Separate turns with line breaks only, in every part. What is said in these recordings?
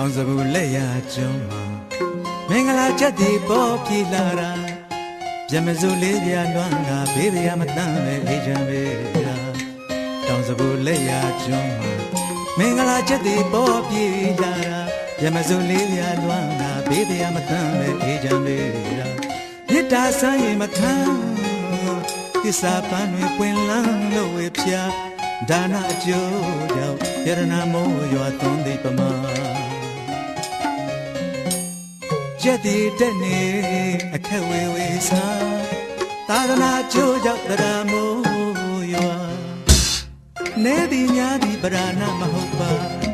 တောင်စပူလက်ရကျွန်းမှာမင်္ဂလာချက်ဒီပေါ်ပြေလာတာပြမစုလေးပြလွမ်းကဘေးရမတန်းပဲအေးချမ်းပဲရာတောင်စပူလက်ရကျွန်းမှာမင်္ဂလာချက်ဒီပေါ်ပြေလာတာပြမစုလေးပြလွမ်းကဘေးရမတန်းပဲအေးချမ်းပဲရာမြစ်တာဆန်းရင်မခံသစ္စာပန်းတွေပွင့်လန်းလို့ဝေဖြာဒါနအကျိုးကြောင့်ယရနာမိုးရွာသွန်းသည်ပမာ ရက်ဒီတက်နေအခက်ဝေဝေစာသာသနာကျိုးကြောင့်တရားမိုးရွာနေသည်များသည်ပရာဏမဟုတ်ပါ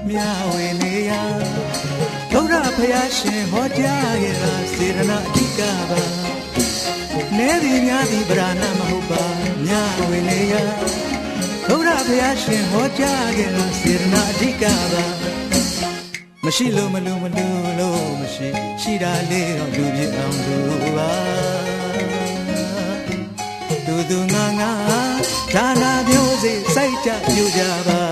မြဝေနေရဘုရားဖယားရှင်ဟောကြားခဲ့တာစေရနာအဓိကပါနေသည်များသည်ပရာဏမဟုတ်ပါမြဝေနေရဘုရားဖယားရှင်ဟောကြားခဲ့တာစေရနာအဓိကပါ မရှိလို့မလို့မလို့လို့မရှိရှိတာလေးတော့လူပြအောင်လူပါတူတူငါငါဒါနာမျိုးစိစိုက်ကြပြကြပါ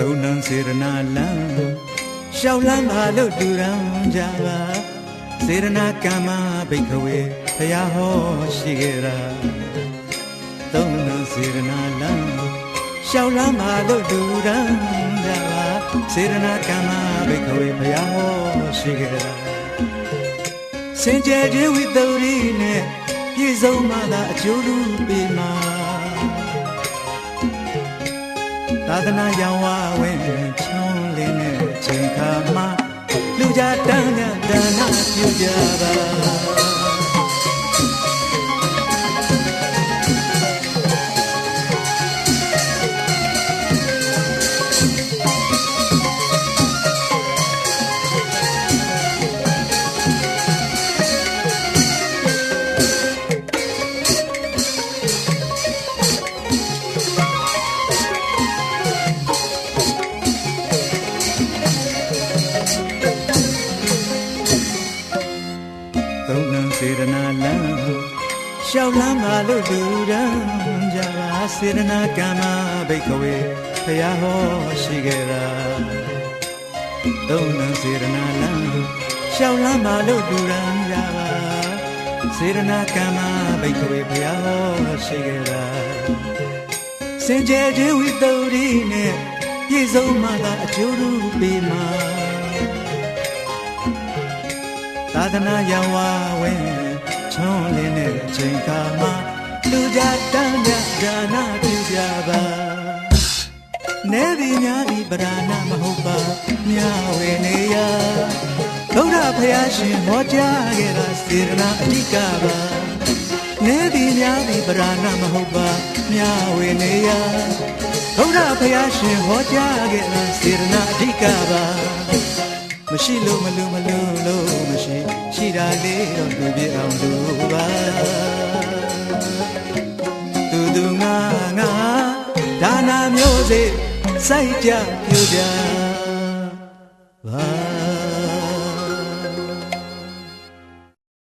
သုံးနံစေရနာလံရှောက်လန်းပါလို့တူရန်ကြပါစေရနာကမ္မဘိခဝေဘုရားဟောရှိခဲ့တာသုံးနံစေရနာလံရှောက်လန်းပါလို့တူရန်ကြပါစေရနာကမ္မဘိခဝေဘုရားဟောရှိခဲ့တာစင်ကြယ်ခြင်းဝိတ္တုရိနဲ့ပြည့်စုံမှသာအကျိုးလူပေးမှာ သာသနာရောင်ဝဝင်ချွန်လင်းတဲ့ချိန်ခါမှာလူကြတန်းကဒါနပြုကြပါ စေရနာလံရှောက်လန်းပါလို့လူရန်ကြပါစေရနာကမ္မဘိခဝေဘုရားဟောရှိခဲ့တာသုံးနံစေရနာလံရှောက်လန်းပါလို့လူရန်ကြပါစေရနာကမ္မဘိခဝေဘုရားဟောရှိခဲ့တာစင်ကြယ်ခြင်းဝိတ္တုရိနဲ့ပြည့်စုံမှသာအကျိုးရူပေးမှာသာသနာရောင်ဝဝင် ချွန်လင်းတဲ့အချိန်ခါမှာလူကြတန်းကြဒါနပြုကြပါနေဒီများဒီပရာဏမဟုတ်ပါမြဝေနေရဘုရားဖယားရှင်ဟောကြားခဲ့တာစေရနာအဓိကပါနေဒီများဒီပရာဏမဟုတ်ပါမြဝေနေရဘုရားဖယားရှင်ဟောကြားခဲ့တာစေရနာအဓိကပါမရှိလို့မလို့မလို့လို့မရှိ ရှိတာလေးတော့လူပြအောင်လူပါသူသူငါငါဒါနာမျိုးစေစိုက်ကြပြကြပါ